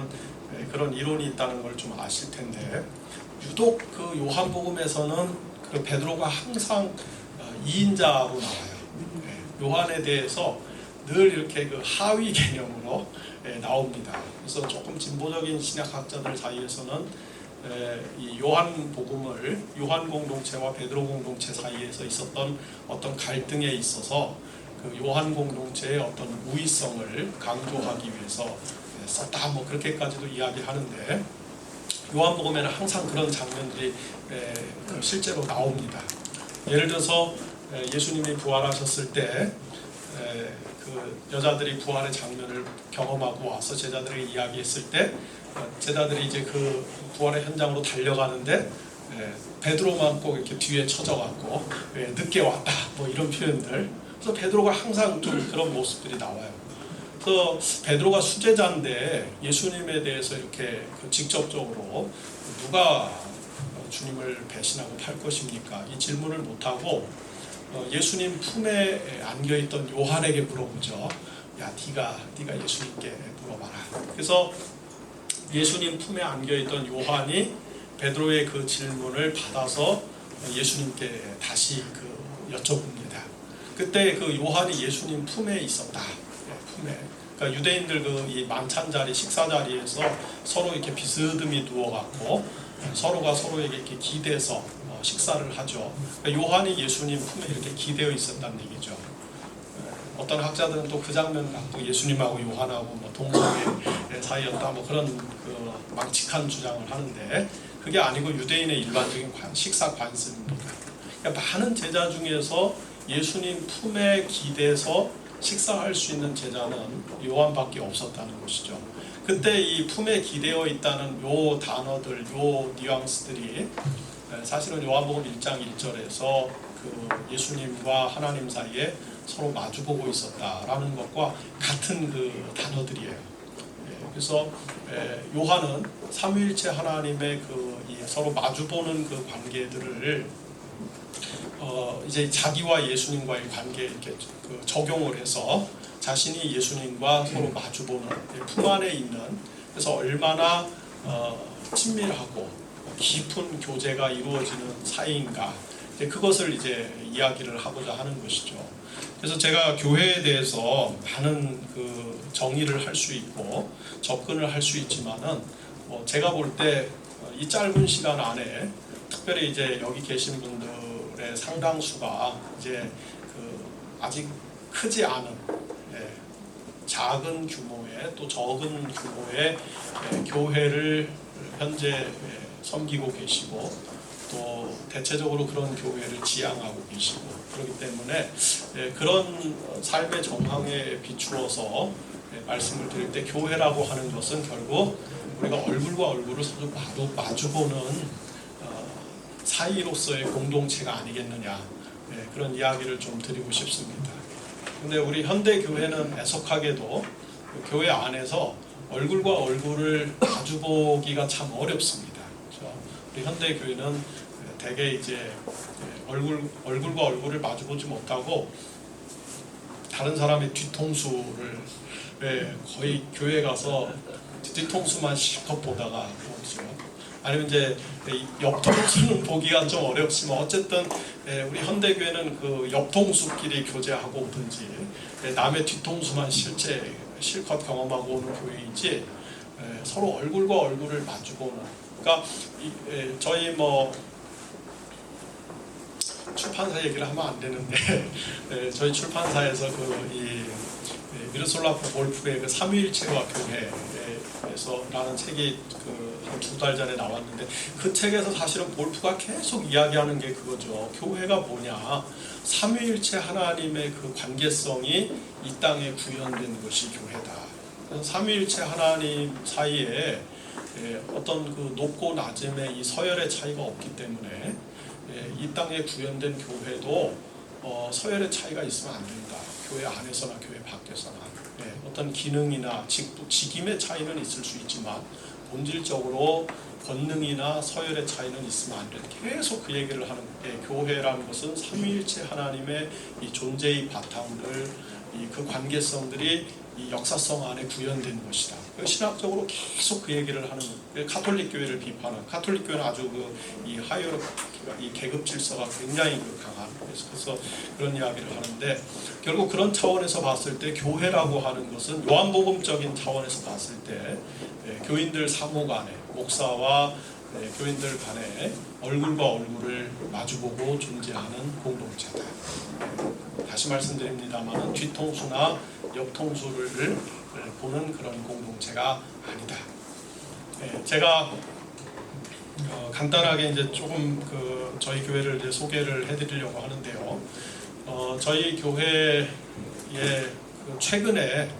하는 예, 그런 이론이 있다는 걸 좀 아실 텐데 유독 그 요한복음에서는 그 베드로가 항상 어, 2인자로 나와요. 예, 요한에 대해서 늘 이렇게 그 하위 개념으로 예, 나옵니다. 그래서 조금 진보적인 신약학자들 사이에서는 에, 이 요한 복음을 요한 공동체와 베드로 공동체 사이에서 있었던 어떤 갈등에 있어서 그 요한 공동체의 어떤 우위성을 강조하기 위해서 에, 썼다 뭐 그렇게까지도 이야기하는데 요한 복음에는 항상 그런 장면들이 에, 그 실제로 나옵니다. 예를 들어서 에, 예수님이 부활하셨을 때 에, 그 여자들이 부활의 장면을 경험하고 와서 제자들에게 이야기했을 때 어, 제자들이 이제 그 부활의 현장으로 달려가는데 예, 베드로만 꼭 이렇게 뒤에 쳐져갖고 예, 늦게 왔다 뭐 이런 표현들 그래서 베드로가 항상 좀 그런 모습들이 나와요. 그래서 베드로가 수제자인데 예수님에 대해서 이렇게 그 직접적으로 누가 주님을 배신하고 팔 것입니까? 이 질문을 못하고 어, 예수님 품에 안겨 있던 요한에게 물어보죠. 야, 네가 네가 예수님께 물어봐라. 그래서 예수님 품에 안겨 있던 요한이 베드로의 그 질문을 받아서 예수님께 다시 그 여쭤봅니다. 그때 그 요한이 예수님 품에 있었다. 예, 품에. 그러니까 유대인들 그 이 만찬 자리, 식사 자리에서 서로 이렇게 비스듬히 누워갖고 서로가 서로에게 이렇게 기대서 어, 식사를 하죠. 그러니까 요한이 예수님 품에 이렇게 기대어 있었다는 얘기죠. 예, 어떤 학자들은 또 그 장면 갖고 예수님하고 요한하고 뭐 동성애 사이였다 뭐 그런 그 망측한 주장을 하는데 그게 아니고 유대인의 일반적인 관- 식사 관습입니다. 그러니까 많은 제자 중에서 예수님 품에 기대서 식사할 수 있는 제자는 요한밖에 없었다는 것이죠. 그때 이 품에 기대어 있다는 요 단어들, 요 뉘앙스들이 사실은 요한복음 1장 1절에서 그 예수님과 하나님 사이에 서로 마주보고 있었다라는 것과 같은 그 단어들이에요. 예, 그래서 에, 요한은 삼위일체 하나님의 그이 서로 마주보는 그 관계들을 어, 이제 자기와 예수님과의 관계에 이렇게 그 적용을 해서 자신이 예수님과 서로 마주보는 품 안에 있는 그래서 얼마나 어, 친밀하고 깊은 교제가 이루어지는 사이인가 이제 그것을 이제 이야기를 하고자 하는 것이죠. 그래서 제가 교회에 대해서 많은 그 정의를 할 수 있고 접근을 할 수 있지만은 어, 제가 볼 때 이 짧은 시간 안에 특별히 이제 여기 계신 분들 의 상당수가 이제 그 아직 크지 않은 예, 작은 규모의 또 적은 규모의 예, 교회를 현재 예, 섬기고 계시고 또 대체적으로 그런 교회를 지향하고 계시고 그렇기 때문에 예, 그런 삶의 정황에 비추어서 예, 말씀을 드릴 때 교회라고 하는 것은 결국 우리가 얼굴과 얼굴을 서로 마주, 마주보는 어, 사이로서의 공동체가 아니겠느냐 예, 그런 이야기를 좀 드리고 싶습니다. 근데 우리 현대 교회는 애석하게도 그 교회 안에서 얼굴과 얼굴을 마주보기가 참 어렵습니다. 그렇죠? 우리 현대 교회는 대개 이제 얼굴 얼굴과 얼굴을 마주보지 못하고 다른 사람의 뒤통수를 예, 거의 교회 가서 뒤통수만 실컷 보다가. 아니면 이제 이 옆통수는 보기가 좀 어렵지만 어쨌든 예, 우리 현대 교회는 그 옆통수끼리 교제하고 오든지 예, 남의 뒤통수만 실제 실컷 경험하고 오는 교회이지 예, 서로 얼굴과 얼굴을 마주보는. 그러니까 이, 예, 저희 뭐 출판사 얘기를 하면 안 되는데 예, 저희 출판사에서 그이 미르솔라 볼프의 그 삼위일체와 교회에서라는 책이 그한 두 달 전에 나왔는데 그 책에서 사실은 볼프가 계속 이야기하는 게 그거죠. 교회가 뭐냐? 삼위일체 하나님의 그 관계성이 이 땅에 구현된 것이 교회다. 삼위일체 하나님 사이에 예, 어떤 그 높고 낮음의 이 서열의 차이가 없기 때문에 예, 이 땅에 구현된 교회도 어, 서열의 차이가 있으면 안 된다. 교회 안에서나 교회 밖에서나 예, 어떤 기능이나 직, 직임의 차이는 있을 수 있지만 본질적으로 권능이나 서열의 차이는 있으면 안 된다. 계속 그 얘기를 하는 예, 교회라는 것은 삼위일체 하나님의 이 존재의 바탕들, 이 그 관계성들이 이 역사성 안에 구현된 것이다. 그 신학적으로 계속 그 얘기를 하는 그 카톨릭 교회를 비판한 카톨릭 교회는 아주 그 이 하이어 이 계급 질서가 굉장히 그 강한 그래서, 그런 이야기를 하는데 결국 그런 차원에서 봤을 때 교회라고 하는 것은 요한복음적인 차원에서 봤을 때 예, 교인들 상호 간에 목사와 네, 교인들 간에 얼굴과 얼굴을 마주보고 존재하는 공동체다. 네, 다시 말씀드립니다만 뒤통수나 옆통수를 보는 그런 공동체가 아니다. 네, 제가 어, 간단하게 이제 조금 그 저희 교회를 이제 소개를 해드리려고 하는데요. 어, 저희 교회의 그 최근에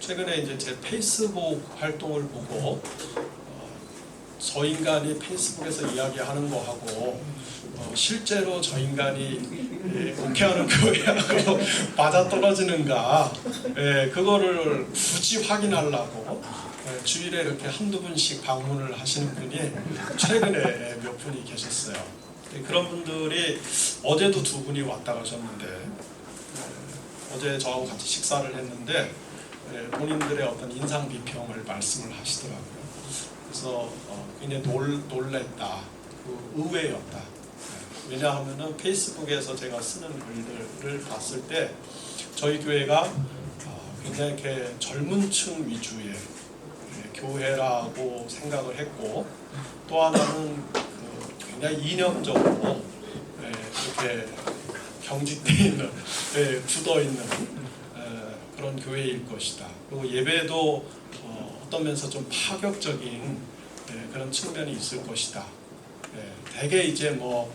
최근에 이제 제 페이스북 활동을 보고 어, 저 인간이 페이스북에서 이야기하는 거하고 어, 실제로 저 인간이 예, 목회하는 교회하고 맞아 떨어지는가 예, 그거를 굳이 확인하려고 예, 주일에 이렇게 한두 분씩 방문을 하시는 분이 최근에 몇 분이 계셨어요. 예, 그런 분들이 어제도 두 분이 왔다 가셨는데 예, 어제 저하고 같이 식사를 했는데 예, 본인들의 어떤 인상 비평을 말씀을 하시더라고요. 그래서 어, 굉장히 놀, 놀랬다, 그 의외였다. 예, 왜냐하면은 페이스북에서 제가 쓰는 글들을 봤을 때 저희 교회가 어, 굉장히 이렇게 젊은 층 위주의 예, 교회라고 생각을 했고 또 하나는 그 굉장히 이념적으로 예, 이렇게 경직돼 있는, 예, 굳어 있는 에, 그런 교회일 것이다. 그리고 예배도 어, 어떤 면에서 좀 파격적인 예, 그런 측면이 있을 것이다. 예, 대개 이제 뭐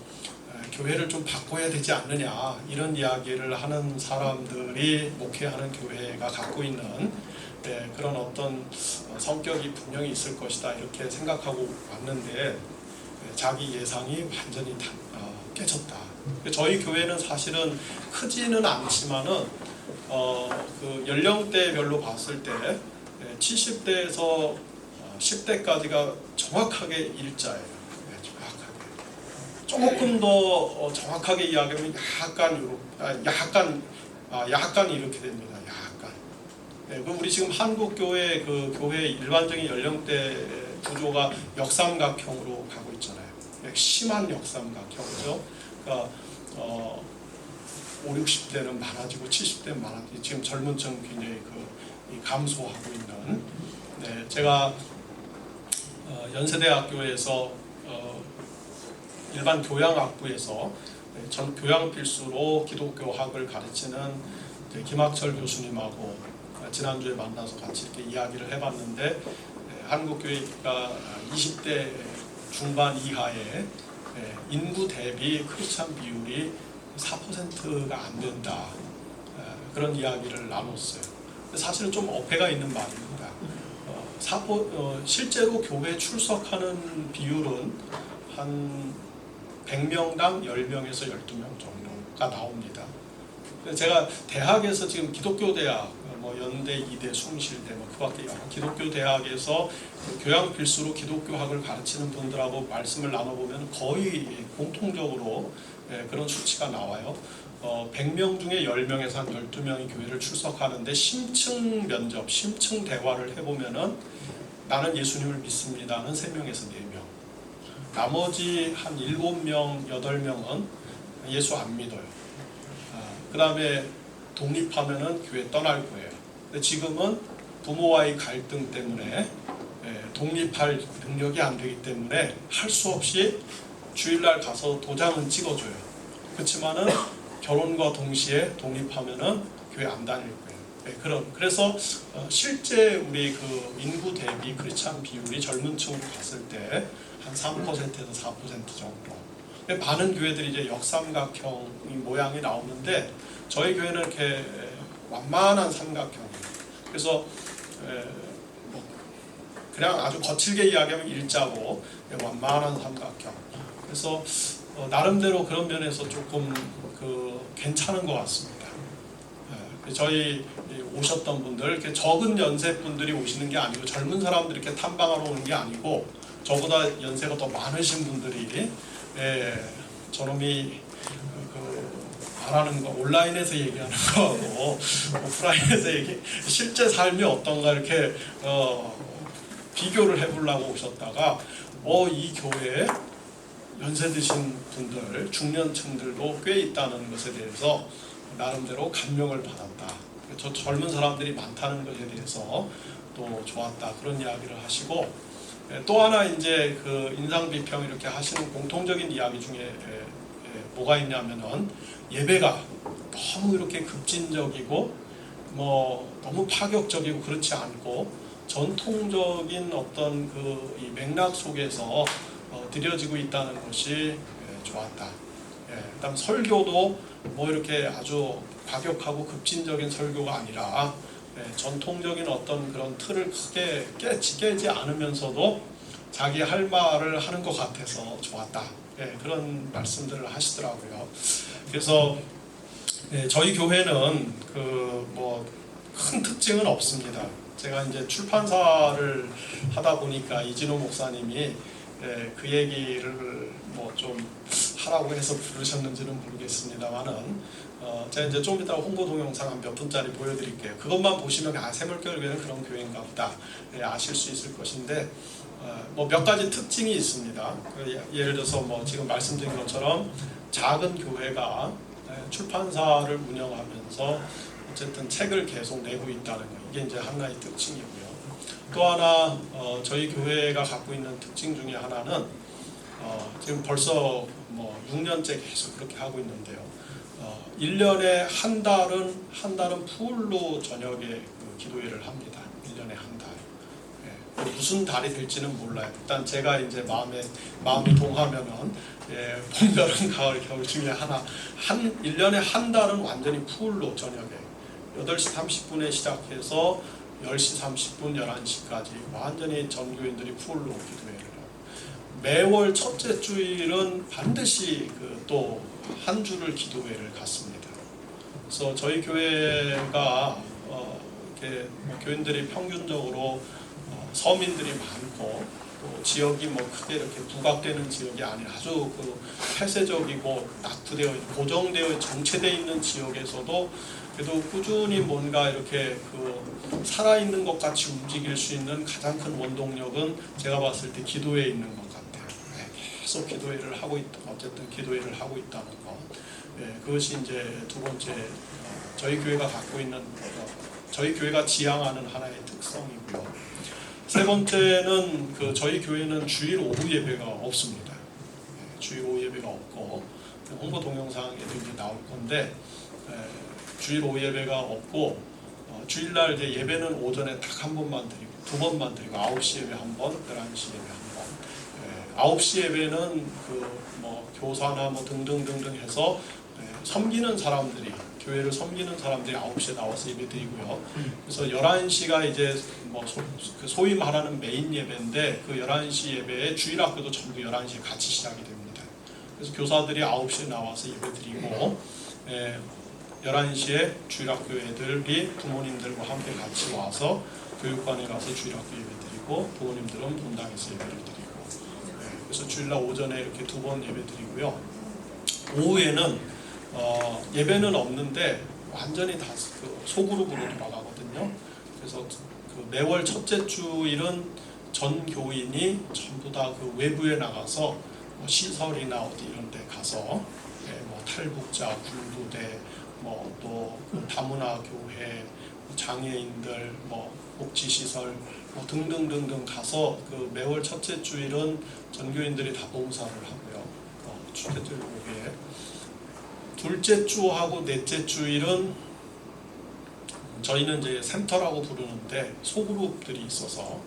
에, 교회를 좀 바꿔야 되지 않느냐 이런 이야기를 하는 사람들이 목회하는 교회가 갖고 있는 예, 그런 어떤 어, 성격이 분명히 있을 것이다 이렇게 생각하고 왔는데 예, 자기 예상이 완전히 다, 어, 깨졌다. 저희 교회는 사실은 크지는 않지만은 어, 그 연령대별로 봤을 때 70대에서 10대까지가 정확하게 일자예요. 네, 정확하게. 조금 더 어, 정확하게 이야기하면 약간 아, 약간 아, 약간 이렇게 됩니다. 네, 그 우리 지금 한국 교회 그 교회 일반적인 연령대 구조가 역삼각형으로 가고 있잖아요. 네, 심한 역삼각형이죠. 그러니까 어, 5, 60대는 많아지고 70대는 많아지고 지금 젊은 층 굉장히 그이 감소하고 있는 네, 제가 어, 연세대학교에서 어, 일반 교양학부에서 네, 전 교양 필수로 기독교학을 가르치는 김학철 교수님하고 지난주에 만나서 같이 이렇게 이야기를 해봤는데 네, 한국교회가 20대 중반 이하의 네, 인구 대비 크리스찬 비율이 4%가 안 된다 에, 그런 이야기를 나눴어요. 사실은 좀 어폐가 있는 말입니다. 어, 사포, 어, 실제로 교회 출석하는 비율은 한 100명당 10명에서 12명 정도가 나옵니다. 제가 대학에서 지금 기독교 대학, 뭐 연대, 이대, 숭실대 뭐 그밖에 안 기독교 대학에서 그 교양 필수로 기독교학을 가르치는 분들하고 말씀을 나눠보면 거의 공통적으로 예, 그런 수치가 나와요. 어, 100명 중에 10명에서 한 12명이 교회를 출석하는데 심층 면접, 심층 대화를 해보면은 나는 예수님을 믿습니다는 3명에서 4명. 나머지 한 7명, 8명은 예수 안 믿어요. 그 다음에 독립하면은 교회 떠날 거예요. 근데 지금은 부모와의 갈등 때문에 예, 독립할 능력이 안 되기 때문에 할 수 없이 주일날 가서 도장은 찍어줘요. 그렇지만은 결혼과 동시에 독립하면은 교회 안 다닐 거예요. 네, 그런 그래서 어, 실제 우리 그 인구 대비 크리스찬 비율이 젊은 층으로 갔을 때 한 3%에서 4% 정도. 많은 교회들이 이제 역삼각형 모양이 나오는데 저희 교회는 이렇게 완만한 삼각형이에요. 그래서 에, 뭐 그냥 아주 거칠게 이야기하면 일자고 완만한 삼각형. 그래서 어, 나름대로 그런 면에서 조금 그 괜찮은 것 같습니다. 예, 저희 오셨던 분들 이렇게 적은 연세 분들이 오시는 게 아니고 젊은 사람들이 이렇게 탐방하러 오는 게 아니고 저보다 연세가 더 많으신 분들이 예, 저놈이 그 말하는 거 온라인에서 얘기하는 거하고 오프라인에서 얘기 실제 삶이 어떤가 이렇게 어, 비교를 해보려고 오셨다가 어 이 교회에 연세 드신 분들 중년층들도 꽤 있다는 것에 대해서 나름대로 감명을 받았다. 저 젊은 사람들이 많다는 것에 대해서 또 좋았다 그런 이야기를 하시고 예, 또 하나 이제 그 인상 비평 이렇게 하시는 공통적인 이야기 중에 예, 예, 뭐가 있냐면은 예배가 너무 이렇게 급진적이고 뭐 너무 파격적이고 그렇지 않고 전통적인 어떤 그이 맥락 속에서 어, 드려지고 있다는 것이 예, 좋았다. 예, 그다음 설교도 뭐 이렇게 아주 과격하고 급진적인 설교가 아니라 예, 전통적인 어떤 그런 틀을 크게 깨지, 깨지 않으면서도 자기 할 말을 하는 것 같아서 좋았다. 예, 그런 말씀들을 하시더라고요. 그래서 예, 저희 교회는 그 뭐 큰 특징은 없습니다. 제가 이제 출판사를 하다 보니까 이진호 목사님이 예, 그 얘기를 뭐 좀 하라고 해서 부르셨는지는 모르겠습니다만은 어, 제가 이제 좀 이따 홍보 동영상 한 몇 분짜리 보여드릴게요. 그것만 보시면 아 새물교회는 그런 교회인가 보다 예, 아실 수 있을 것인데 어, 뭐몇 가지 특징이 있습니다. 그 예- 예를 들어서 뭐 지금 말씀드린 것처럼 작은 교회가 예, 출판사를 운영하면서 어쨌든 책을 계속 내고 있다는 거 이게 이제 하나의 특징이고요. 또 하나 어, 저희 교회가 갖고 있는 특징 중에 하나는 어, 지금 벌써 뭐 6년째 계속 그렇게 하고 있는데요. 어, 1년에 한 달은 한 달은 풀로 저녁에 그 기도회를 합니다. 1년에 한 달. 예, 무슨 달이 될지는 몰라요. 일단 제가 이제 마음에 마음이 동하면은 예, 봄, 여름, 가을, 겨울 중에 하나 한 1년에 한 달은 완전히 풀로 저녁에 8시 30분에 시작해서 10시 30분, 11시까지 완전히 전교인들이 풀로 기도회를 하고 매월 첫째 주일은 반드시 그 또 한 주를 기도회를 갔습니다. 그래서 저희 교회가 어, 이렇게 뭐 교인들이 평균적으로 어, 서민들이 많고 또 지역이 뭐 크게 이렇게 부각되는 지역이 아닌 아주 그 폐쇄적이고 낙후되어 고정되어 정체되어 있는 지역에서도 그래도 꾸준히 뭔가 이렇게 그 살아있는 것 같이 움직일 수 있는 가장 큰 원동력은 제가 봤을 때 기도에 있는 것 계속 기도회를 하고 있, 어쨌든 기도회를 하고 있다는 것. 예, 그것이 이제 두 번째 어, 저희 교회가 갖고 있는 어, 저희 교회가 지향하는 하나의 특성이고요. 세 번째는 그 저희 교회는 주일 오후 예배가 없습니다. 예, 주일 오후 예배가 없고 홍보 동영상에도 이제 나올 건데 예, 주일 오후 예배가 없고 어, 주일날 이제 예배는 오전에 딱 한 번만 드리고 두 번만 드리고 9시 예배 한 번, 11시 예배 한 번. 예, 9시 예배는 그 뭐 교사나 뭐 등등등등 해서 예, 섬기는 사람들이 교회를 섬기는 사람들이 9시에 나와서 예배 드리고요. 그래서 11시가 이제 뭐 소, 그 소위 말하는 메인 예배인데 그 11시 예배에 주일 학교도 전부 11시에 같이 시작이 됩니다. 그래서 교사들이 9시에 나와서 예배 드리고 예, 11시에 주일 학교 애들이 부모님들과 함께 같이 와서 교육관에 가서 주일 학교 예배 드리고 부모님들은 본당에서 예배를 드리고 예, 그래서 주일날 오전에 이렇게 두 번 예배 드리고요. 오후에는 어, 예배는 없는데 완전히 다 그 소그룹으로 돌아가거든요. 그래서 그 매월 첫째 주일은 전 교인이 전부 다 그 외부에 나가서 뭐 시설이나 어디 이런 데 가서 예, 뭐 탈북자, 굴부대, 뭐또 그 다문화 교회, 뭐 장애인들, 뭐 복지시설 뭐 등등등등 가서 그 매월 첫째 주일은 전교인들이 다 봉사를 하고요. 어, 첫째 주 오후에 둘째 주하고 넷째 주일은 저희는 이제 센터라고 부르는데 소그룹들이 있어서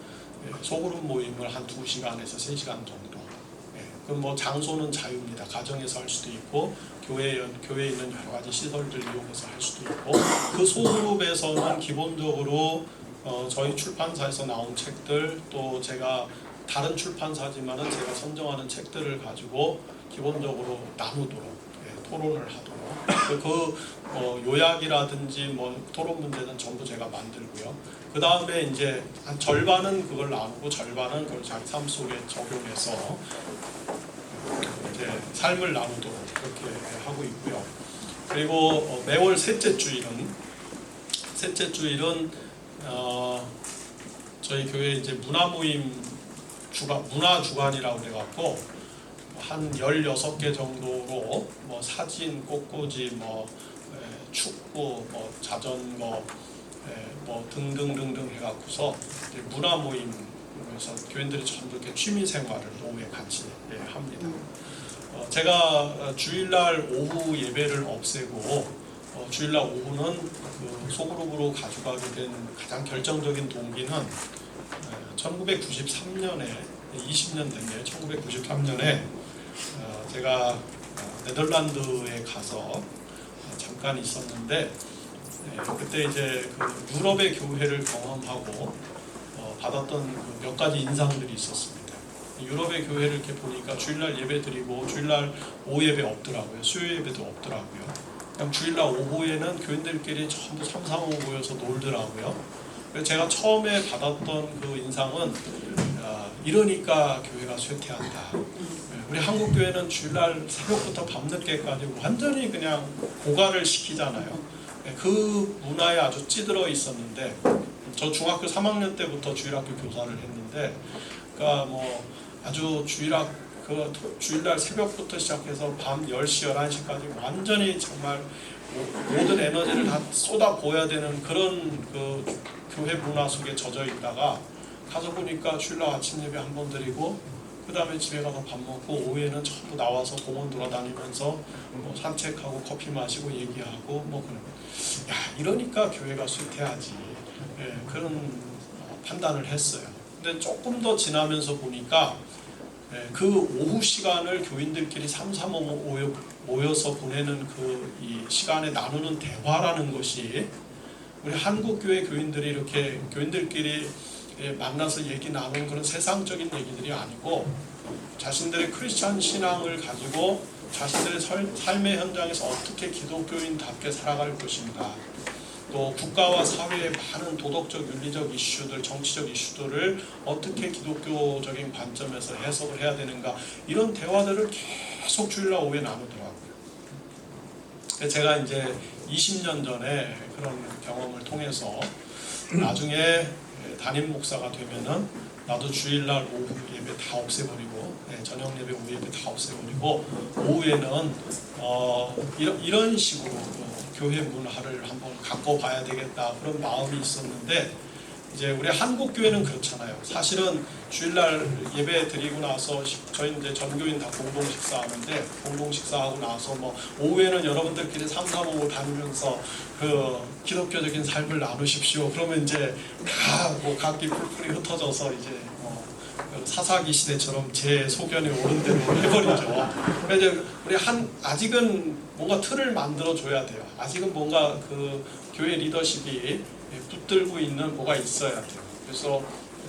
예, 소그룹 모임을 한 2시간에서 3시간 정도 예, 그뭐 장소는 자유입니다. 가정에서 할 수도 있고 교회 교회에 있는 여러 가지 시설들 이용해서 할 수도 있고 그 소그룹에서는 기본적으로 어, 저희 출판사에서 나온 책들 또 제가 다른 출판사지만은 제가 선정하는 책들을 가지고 기본적으로 나누도록 예, 토론을 하도록 그, 그 어, 요약이라든지 뭐 토론 문제는 전부 제가 만들고요. 그 다음에 이제 한 절반은 그걸 나누고 절반은 그걸 자기 삶 속에 적용해서 이제 삶을 나누도록 그렇게 하고 있고요. 그리고 어, 매월 셋째 주일은 셋째 주일은 어, 저희 교회 이제 문화 모임 주간 문화 주간이라고 그래갖고 한 16개 정도로 뭐 사진, 꽃꽂이, 뭐 에, 축구, 뭐 자전거, 에, 뭐 등등등등 해갖고서 문화 모임에서 교인들이 전부 이렇게 취미 생활을 오후에 같이 예, 합니다. 어, 제가 어, 주일날 오후 예배를 없애고 어, 주일날 오후는 그 소그룹으로 가져가게 된 가장 결정적인 동기는 1993년에 20년 됐네요. 1993년에 어, 제가 어, 네덜란드에 가서 어, 잠깐 있었는데 예, 그때 이제 그 유럽의 교회를 경험하고 어, 받았던 그 몇 가지 인상들이 있었습니다. 유럽의 교회를 이렇게 보니까 주일날 예배 드리고 주일날 오후 예배 없더라고요. 수요 예배도 없더라고요. 그냥 주일날 오후에는 교인들끼리 전부 삼삼오오 모여서 놀더라고요. 제가 처음에 받았던 그 인상은 아, 이러니까 교회가 쇠퇴한다. 네, 우리 한국 교회는 주일날 새벽부터 밤늦게까지 완전히 그냥 고갈을 시키잖아요. 네, 그 문화에 아주 찌들어 있었는데 저 중학교 3학년 때부터 주일학교 교사를 했는데 그러니까 뭐 아주 주일학 그 토- 주일날 새벽부터 시작해서 밤 10시 11시까지 완전히 정말 모- 모든 에너지를 다 쏟아 부어야 되는 그런 그 교회 문화 속에 젖어 있다가 가서 보니까 주일날 아침 예배 한 번 드리고 그 다음에 집에 가서 밥 먹고 오후에는 전부 나와서 공원 돌아다니면서 뭐 산책하고 커피 마시고 얘기하고 뭐 그런 야 이러니까 교회가 쇠퇴하지 예, 그런 어, 판단을 했어요. 근데 조금 더 지나면서 보니까 예, 그 오후 시간을 교인들끼리 삼삼오오 모여- 모여서 보내는 그이 시간에 나누는 대화라는 것이 우리 한국 교회 교인들이 이렇게 교인들끼리 예, 만나서 얘기 나누는 그런 세상적인 얘기들이 아니고 자신들의 크리스찬 신앙을 가지고 자신들의 설- 삶의 현장에서 어떻게 기독교인답게 살아갈 것인가 또 국가와 사회의 많은 도덕적 윤리적 이슈들 정치적 이슈들을 어떻게 기독교적인 관점에서 해석을 해야 되는가 이런 대화들을 계속 주일날 오후에 나누더라고요. 제가 이제 20년 전에 그런 경험을 통해서 나중에 담임 목사가 되면은 나도 주일날 오후 예배 다 없애버리고 네, 저녁 예배 오후 예배 다 없애버리고 오후에는 어, 이런, 이런 식으로 어, 교회 문화를 한번 갖고 봐야 되겠다 그런 마음이 있었는데 이제 우리 한국 교회는 그렇잖아요. 사실은 주일날 예배 드리고 나서 시- 저희 이제 전교인 다 공동 식사하는데 공동 식사하고 나서 뭐 오후에는 여러분들끼리 삼삼오오 다니면서 그 기독교적인 삶을 나누십시오. 그러면 이제 다뭐 각기 뿔뿔이 흩어져서 이제 사사기 시대처럼 제 소견에 오른 대로 해버리죠. 그래서 우리 한 아직은 뭔가 틀을 만들어 줘야 돼요. 아직은 뭔가 그 교회 리더십이 붙들고 있는 뭐가 있어야 돼요. 그래서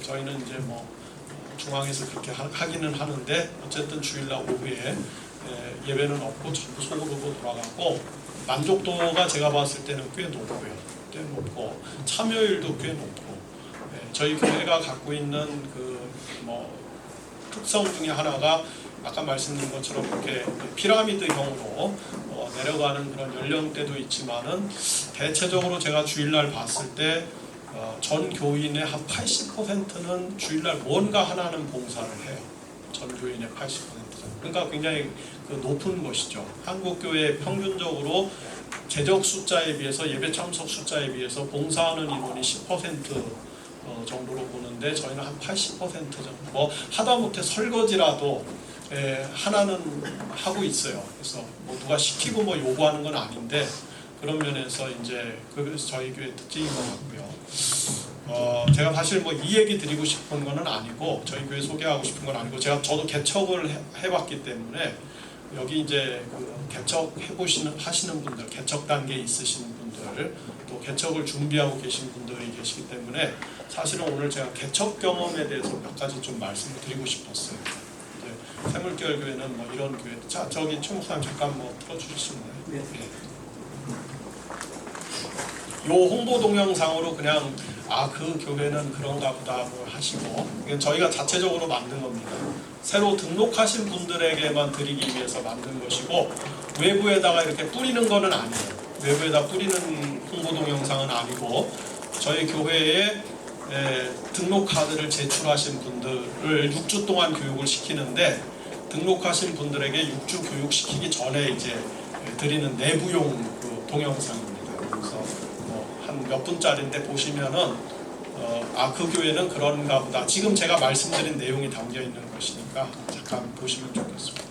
저희는 이제 뭐 어, 중앙에서 그렇게 하- 하기는 하는데 어쨌든 주일날 오후에 예, 예배는 없고 전부 소그룹으로 돌아가고 만족도가 제가 봤을 때는 꽤 높고요. 꽤 높고 참여율도 꽤 높고 예, 저희 교회가 갖고 있는 그 뭐 특성 중에 하나가 아까 말씀드린 것처럼 이렇게 피라미드형으로 어, 내려가는 그런 연령대도 있지만은 대체적으로 제가 주일날 봤을 때 어, 전 교인의 한 80%는 주일날 뭔가 하나는 봉사를 해요. 전 교인의 80%는. 그러니까 굉장히 그 높은 것이죠. 한국 교회 평균적으로 재적 숫자에 비해서 예배 참석 숫자에 비해서 봉사하는 인원이 10% 어, 정도로 보는데 저희는 한 80% 정도. 뭐 하다못해 설거지라도 에, 하나는 하고 있어요. 그래서 뭐 누가 시키고 뭐 요구하는 건 아닌데 그런 면에서 이제 그래서 저희 교회 특징인 것 같고요. 어, 제가 사실 뭐 이 얘기 드리고 싶은 거는 아니고 저희 교회 소개하고 싶은 건 아니고 제가 저도 개척을 해, 해봤기 때문에 여기 이제 그 개척 해 보시는 하시는 분들 개척 단계에 있으신 분들 또 개척을 준비하고 계신 분들이 계시기 때문에 사실은 오늘 제가 개척 경험에 대해서 몇 가지 좀 말씀을 드리고 싶었어요. 이제 새물결 교회는 뭐 이런 교회 자 저기 총무사님 잠깐 뭐 틀어주시나요? 네. 요 홍보 동영상으로 그냥 아 그 교회는 그런가 보다 뭐 하시고 저희가 자체적으로 만든 겁니다. 새로 등록하신 분들에게만 드리기 위해서 만든 것이고 외부에다가 이렇게 뿌리는 거는 아니에요. 외부에다 뿌리는 홍보 동영상은 아니고 저희 교회에 에, 등록 카드를 제출하신 분들을 6주 동안 교육을 시키는데 등록하신 분들에게 6주 교육 시키기 전에 이제 드리는 내부용 그 동영상입니다. 그래서 뭐 한몇 분짜리인데 보시면은 어, 아그 교회는 그런가 보다. 지금 제가 말씀드린 내용이 담겨 있는 것이니까 잠깐 보시면 좋겠습니다.